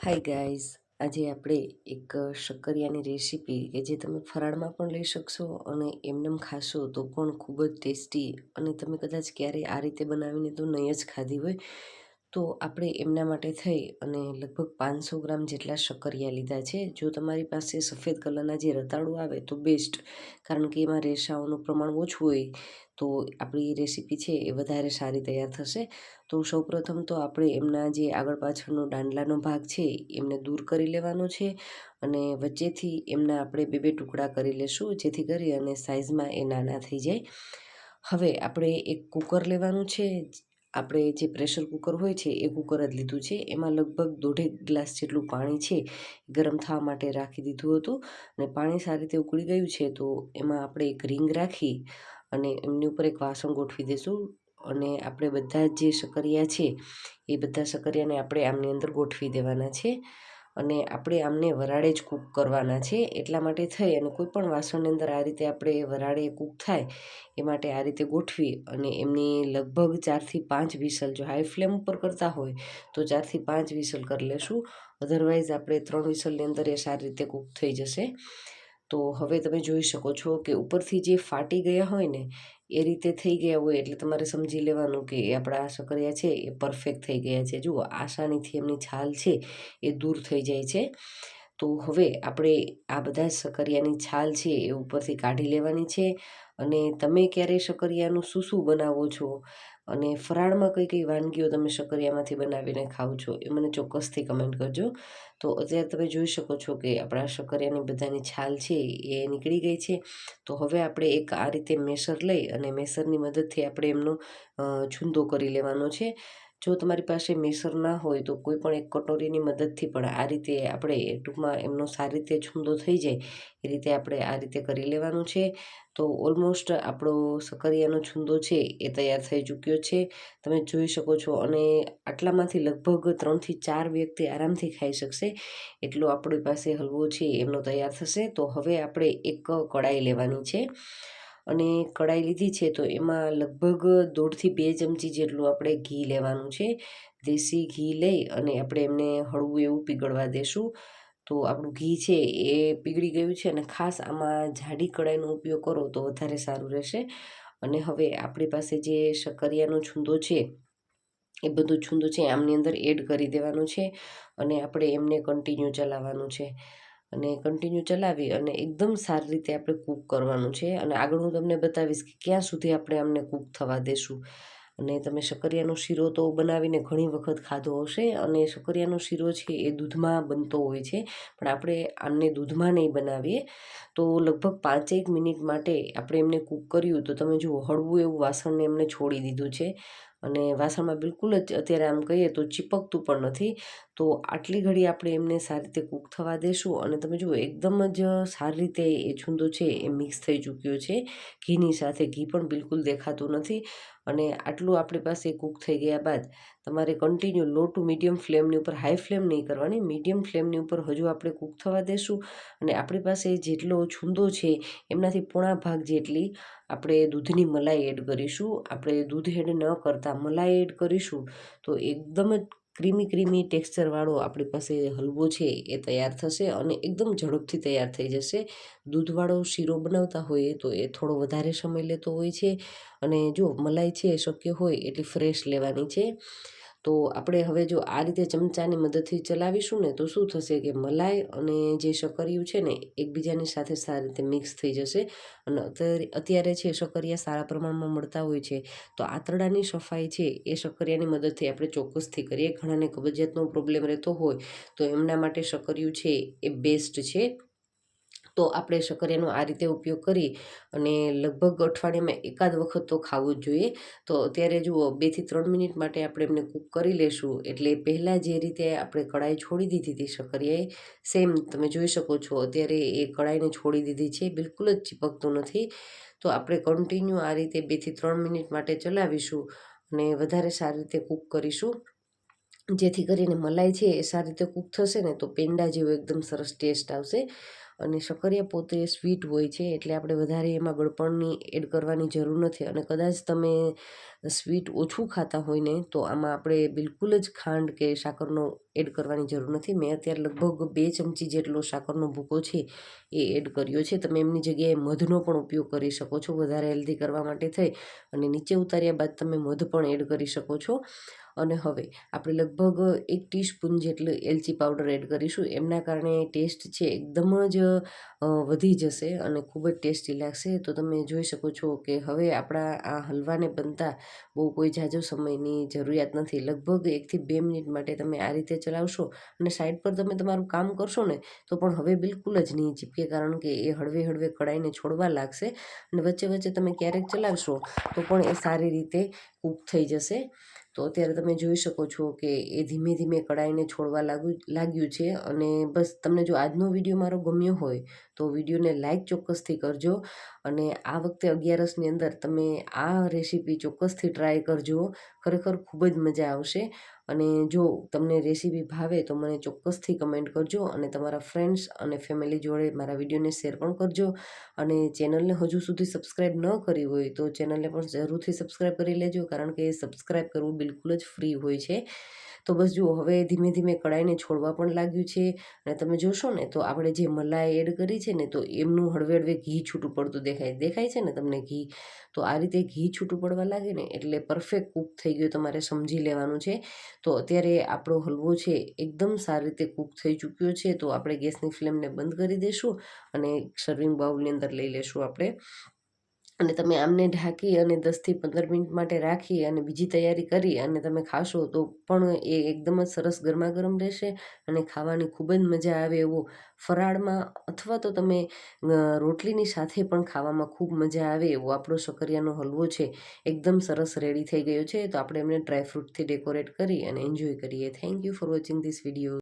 Hi guys આજે આપણે એક શક્કરિયાની રેસીપી કે જે તમે ફરાળમાં પણ લઈ શકશો અને એમનેમ ખાશો તો પણ ખૂબ જ ટેસ્ટી અને તમે કદાચ ક્યારેય આ રીતે બનાવીને તો નહીં જ ખાધી હોય. તો આપણે એમના માટે થઈ અને લગભગ પાંચસો ગ્રામ જેટલા શક્કરિયા લીધા છે. જો તમારી પાસે સફેદ કલરના જે રતાળું આવે તો બેસ્ટ કારણ કે એમાં રેસાઓનું પ્રમાણ ઓછું હોય તો આપણી રેસીપી છે એ વધારે સારી તૈયાર થશે. તો સૌપ્રથમ તો આપણે એમના જે આગળ પાછળનો દાંડલાનો ભાગ છે એમને દૂર કરી લેવાનો છે અને વચ્ચેથી એમના આપણે બે બે ટુકડા કરી લેશું, જેથી કરી અને સાઇઝમાં એ નાના થઈ જાય. હવે આપણે એક કુકર લેવાનું છે આપણે જે પ્રેશર કુકર હોય છે, એ કુકર જ લીધું છે. એમાં લગભગ દોઢેક ગ્લાસ જેટલું પાણી છે ગરમ થવા માટે રાખી દીધું હતું અને પાણી સારી રીતે ઉકળી ગયું છે, તો એમાં આપણે એક રિંગ રાખી અને એમની ઉપર એક વાસણ ગોઠવી દઈશું અને આપણે બધા જે શકરિયા છે, એ બધા શકરિયાને આપણે આમની અંદર ગોઠવી દેવાના છે. અને આપણે આમને વરાળે જ કૂક કરવાના છે, એટલા માટે થઈ અને કોઈ પણ વાસણની અંદર આ રીતે આપણે વરાળે કૂક થાય, એ માટે આ રીતે ગોઠવી અને એમની લગભગ ચારથી પાંચ વિસલ જો હાઈ ફ્લેમ ઉપર કરતા હોય, તો ચારથી પાંચ વિસલ કરી લેશું. અધરવાઇઝ આપણે ત્રણ વિસલની અંદર એ સારી રીતે કૂક થઈ જશે. તો હવે તમે જોઈ શકો છો કે ઉપરથી જે ફાટી ગયા હોય ને, એ રીતે થઈ ગયા હોય. એટલે તમારે સમજી લેવાનું કે એ આપણા સકરિયા છે, એ પરફેક્ટ થઈ ગયા છે. જુઓ, આસાનીથી એમની છાલ છે, એ દૂર થઈ જાય છે. તો હવે આપણે આ બધા સકરિયાની છાલ છે એ ઉપરથી કાઢી લેવાની છે. અને તમે ક્યારે શકરિયાનું શું શું બનાવો છો? અને ફરાળમાં કઈ કઈ વાનગીઓ તમે શકરિયામાંથી બનાવીને ખાવ છો એ મને ચોક્કસથી કમેન્ટ કરજો. તો અત્યારે તમે જોઈ શકો છો કે આપણા શક્કરિયાની બધાની છાલ છે એ નીકળી ગઈ છે. તો હવે આપણે એક આ રીતે મેસર લઈ અને મેસરની મદદથી આપણે એમનો છૂંદો કરી લેવાનો છે. જો તમારી પાસે મેસર ના હોય તો કોઈ પણ એક કટોરીની મદદથી પણ આ રીતે આપણે ટૂંકમાં એમનો સારી રીતે છૂંદો થઈ જાય, એ રીતે આપણે આ રીતે કરી લેવાનું છે. તો ઓલમોસ્ટ આપણો સકરિયાનો છૂંદો છે એ તૈયાર થઈ ચૂક્યો છે. તમે જોઈ શકો છો અને આટલામાંથી લગભગ ત્રણથી ચાર વ્યક્તિ આરામથી ખાઈ શકશે. એટલો આપણી પાસે હલવો છે, એમનો તૈયાર થશે. તો હવે આપણે એક કડાઈ લેવાની છે. અને કઢાઈ લીધી છે, તો એમાં લગભગ દોઢથી બે ચમચી જેટલું આપણે ઘી લેવાનું છે. દેશી ઘી લઈ અને આપણે એમને હળવું એવું પીગળવા દેશું. તો આપણું ઘી છે એ પીગળી ગયું છે અને ખાસ આમાં જાડી કઢાઈનો ઉપયોગ કરો તો વધારે સારું રહેશે. અને હવે આપણી પાસે જે શક્કરિયાનો છૂંદો છે, એ બધું છૂંદો છે આમની અંદર એડ કરી દેવાનું છે અને આપણે એમને કન્ટિન્યુ ચલાવવાનું છે. અને કન્ટિન્યુ ચલાવી અને એકદમ સારી રીતે આપણે કૂક કરવાનું છે. અને આગળ હું તમને બતાવીશ કે ક્યાં સુધી આપણે આમને કૂક થવા દેશું. અને તમે શક્કરિયાનો શીરો તો બનાવીને ઘણી વખત ખાધો હશે અને શક્કરિયાનો શીરો છે એ દૂધમાં બનતો હોય છે. પણ આપણે આમને દૂધમાં નહીં બનાવીએ. તો લગભગ પાંચેક મિનિટ માટે આપણે એમને કૂક કર્યું તો તમે જુઓ હળવું એવું વાસણને એમને છોડી દીધું છે. અને વાસણમાં બિલકુલ જ અત્યારે આમ કહીએ તો ચીપકતું પણ નથી. તો આટલી ઘડી આપણે એમને સારી રીતે કૂક થવા દેશું અને તમે જુઓ, એકદમ જ સારી રીતે એ છૂંદો છે, એ મિક્સ થઈ ચૂક્યો છે. ઘીની સાથે ઘી પણ બિલકુલ દેખાતું નથી અને આટલું આપણી પાસે કૂક થઈ ગયા બાદ તમારે કન્ટિન્યુ લો ટુ મીડિયમ ફ્લેમની ઉપર હાઈ ફ્લેમ નહીં કરવાની મીડિયમ ફ્લેમની ઉપર હજુ આપણે કૂક થવા દેશું અને આપણી પાસે જેટલો છૂંદો છે, એમનાથી પોણા ભાગ જેટલી આપણે દૂધની મલાઈ એડ કરીશું. આપણે દૂધ એડ ન કરતાં મલાઈ એડ કરીશું તો એકદમ જ ક્રીમી ક્રીમી ટેક્સચરવાળો આપણી પાસે હલવો છે એ તૈયાર થશે અને એકદમ ઝડપથી તૈયાર થઈ જશે. દૂધવાળો શીરો બનાવતા હોઈએ તો એ થોડો વધારે સમય લેતો હોય છે અને જો મલાઈ છે શક્ય હોય એટલી ફ્રેશ લેવાની છે. તો આપણે હવે જો આ રીતે ચમચાની મદદથી ચલાવીશું ને, તો શું થશે કે મલાઈ અને જે શકરિયું છે ને, એકબીજાની સાથે સારી રીતે મિક્સ થઈ જશે. અને અત્યારે છે શકરિયા સારા પ્રમાણમાં મળતા હોય છે. તો આંતરડાની સફાઈ છે એ શકરિયાની મદદથી આપણે ચોક્કસથી કરીએ. ઘણાને કબજિયાતનો પ્રોબ્લેમ રહેતો હોય, તો એમના માટે શકરિયું છે એ બેસ્ટ છે. તો આપણે શક્કરિયાનો આ રીતે ઉપયોગ કરી અને લગભગ અઠવાડિયામાં એકાદ વખત તો ખાવું જ જોઈએ. તો અત્યારે જુઓ બેથી ત્રણ મિનિટ માટે આપણે એમને કૂક કરી લેશું. એટલે પહેલાં જે રીતે આપણે કઢાઈ છોડી દીધી હતી શક્કરિયાએ સેમ તમે જોઈ શકો છો, અત્યારે એ કઢાઈને છોડી દીધી છે, બિલકુલ જ ચીપકતું નથી. તો આપણે કન્ટિન્યુ આ રીતે બેથી ત્રણ મિનિટ માટે ચલાવીશું અને વધારે સારી રીતે કૂક કરીશું. જેથી કરીને મલાઈ છે એ સારી રીતે કૂક થશે ને તો પેંડા જેવો એકદમ સરસ ટેસ્ટ આવશે. અને શક્કરિયા પોતે સ્વીટ હોય છે, એટલે આપણે વધારે એમાં ગળપણની એડ કરવાની જરૂર નથી. અને કદાચ તમે સ્વીટ ઓછું ખાતા હોય ને, તો આમાં આપણે બિલકુલ જ ખાંડ કે સાકરનો એડ કરવાની જરૂર નથી. મેં અત્યારે લગભગ બે ચમચી જેટલો સાકરનો ભૂકો છે, એ એડ કર્યો છે. તમે એમની જગ્યાએ મધનો પણ ઉપયોગ કરી શકો છો, વધારે હેલ્ધી કરવા માટે થઈ. અને નીચે ઉતાર્યા બાદ તમે મધ પણ એડ કરી શકો છો. અને હવે આપણે લગભગ એક ટીસ્પૂન જેટલું એલચી પાવડર એડ કરીશું. એમના કારણે ટેસ્ટ છે એકદમ જ વધી જશે અને ખૂબ જ ટેસ્ટી લાગશે. તો તમે જોઈ શકો છો કે હવે આપણા આ હલવાને બનતા બહુ કોઈ ઝાઝો સમયની જરૂરિયાત નથી. લગભગ એકથી બે મિનિટ માટે તમે આ રીતે ચલાવશો અને સાઈડ પર તમે તમારું કામ કરશો ને, તો પણ હવે બિલકુલ જ નહીં ચીપકે, કારણ કે એ હળવે હળવે કડાઈને છોડવા લાગશે અને વચ્ચે વચ્ચે તમે ક્યારેક ચલાવશો તો પણ એ સારી રીતે કૂક થઈ જશે. તો અત્યારે તમે જોઈ શકો છો કે એ ધીમે ધીમે કડાઈને છોડવા લાગુ, લાગ્યું છે અને બસ તમને જો આજનો વીડિયો મારો ગમ્યો હોય તો વિડીયોને લાઇક ચોક્કસથી કરજો અને આ વખતે અગિયારસની અંદર તમે આ રેસીપી ચોક્કસથી ટ્રાય કરજો. ખરેખર ખૂબ જ મજા આવશે અને જો તમને રેસીપી ભાવે તો મને ચોક્કસથી કમેન્ટ કરજો અને તમારા ફ્રેન્ડ્સ અને ફેમિલી જોડે મારા વિડીયોને શેર પણ કરજો. અને ચેનલને હજુ સુધી સબસ્ક્રાઈબ ન કરી હોય તો ચેનલને પણ જરૂરથી સબસ્ક્રાઈબ કરી લેજો કારણ કે સબસ્ક્રાઈબ કરવું બિલકુલ જ ફ્રી હોય છે. તો બસ જુઓ, હવે ધીમે ધીમે કડાઈને છોડવા પણ લાગ્યું છે અને તમે જોશો ને તો આપણે જે મલાઈ એડ કરી છે ને તો એમનું હળવે હળવે ઘી છૂટું પડતું દેખાય. દેખાય છે ને તમને ઘી? તો આ રીતે ઘી છૂટું પડવા લાગે ને એટલે પરફેક્ટ કૂક થઈ ગયો તમારે સમજી લેવાનું છે. તો અત્યારે આપણો હલવો છે એકદમ સારી રીતે કૂક થઈ ચૂક્યો છે. તો આપણે ગેસની ફ્લેમને બંધ કરી દઈશું અને સર્વિંગ બાઉલની અંદર લઈ લેશું આપણે. અને તમે આમને ઢાંકી અને દસથી પંદર મિનિટ માટે રાખી અને બીજી તૈયારી કરી અને તમે ખાશો તો પણ એ એકદમ જ સરસ ગરમા ગરમ રહેશે અને ખાવાની ખૂબ જ મજા આવે એવો ફરાળમાં અથવા તો તમે રોટલીની સાથે પણ ખાવામાં ખૂબ મજા આવે એવો આપણો શક્કરિયાનો હલવો છે. એકદમ સરસ રેડી થઈ ગયો છે. તો આપણે એમને ડ્રાયફ્રૂટથી ડેકોરેટ કરી અને એન્જોય કરીએ. Thank you for watching this video.